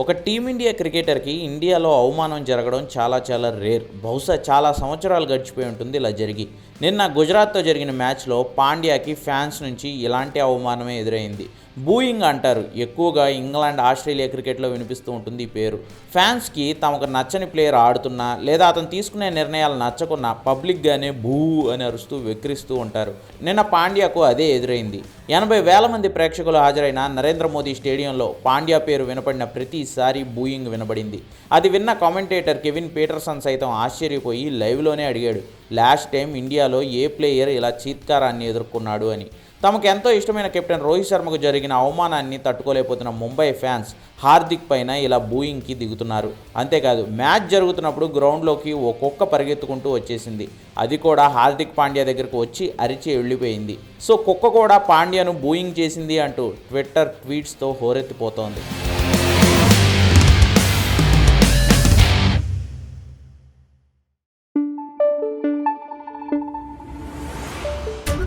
ఒక టీమిండియా క్రికెటర్కి ఇండియాలో అవమానం జరగడం చాలా చాలా రేర్. బహుశా చాలా సంవత్సరాలు గడిచిపోయి ఉంటుంది ఇలా జరిగి. నిన్న గుజరాత్తో జరిగిన మ్యాచ్లో పాండ్యాకి ఫ్యాన్స్ నుంచి ఇలాంటి అవమానమే ఎదురైంది. బూయింగ్ అంటారు. ఎక్కువగా ఇంగ్లాండ్ ఆస్ట్రేలియా క్రికెట్లో వినిపిస్తూ ఉంటుంది ఈ పేరు. ఫ్యాన్స్కి తమకు నచ్చని ప్లేయర్ ఆడుతున్నా లేదా అతను తీసుకునే నిర్ణయాలు నచ్చకున్నా పబ్లిక్గానే బూ అని అరుస్తూ వెక్కిరిస్తూ ఉంటారు. నిన్న పాండ్యాకు అదే ఎదురైంది. ఎనభై వేల మంది ప్రేక్షకులు హాజరైన నరేంద్ర మోదీ స్టేడియంలో పాండ్యా పేరు వినపడిన ప్రతి ప్రతిసారి బూయింగ్ వినబడింది. అది విన్న కామెంటేటర్ కెవిన్ పీటర్సన్ సైతం ఆశ్చర్యపోయి లైవ్లోనే అడిగాడు లాస్ట్ టైం ఇండియాలో ఏ ప్లేయర్ ఇలా చీత్కారాన్ని ఎదుర్కొన్నాడు అని. తమకు ఎంతో ఇష్టమైన కెప్టెన్ రోహిత్ శర్మకు జరిగిన అవమానాన్ని తట్టుకోలేకపోతున్న ముంబై ఫ్యాన్స్ హార్దిక్ పైన ఇలా బూయింగ్కి దిగుతున్నారు. అంతేకాదు మ్యాచ్ జరుగుతున్నప్పుడు గ్రౌండ్లోకి ఒక్కొక్క పరిగెత్తుకుంటూ వచ్చేసింది. అది కూడా హార్దిక్ పాండ్యా దగ్గరకు వచ్చి అరిచి వెళ్ళిపోయింది సో కుక్క కూడా పాండ్యాను బూయింగ్ చేసింది అంటూ ట్విట్టర్ ట్వీట్స్తో హోరెత్తిపోతోంది.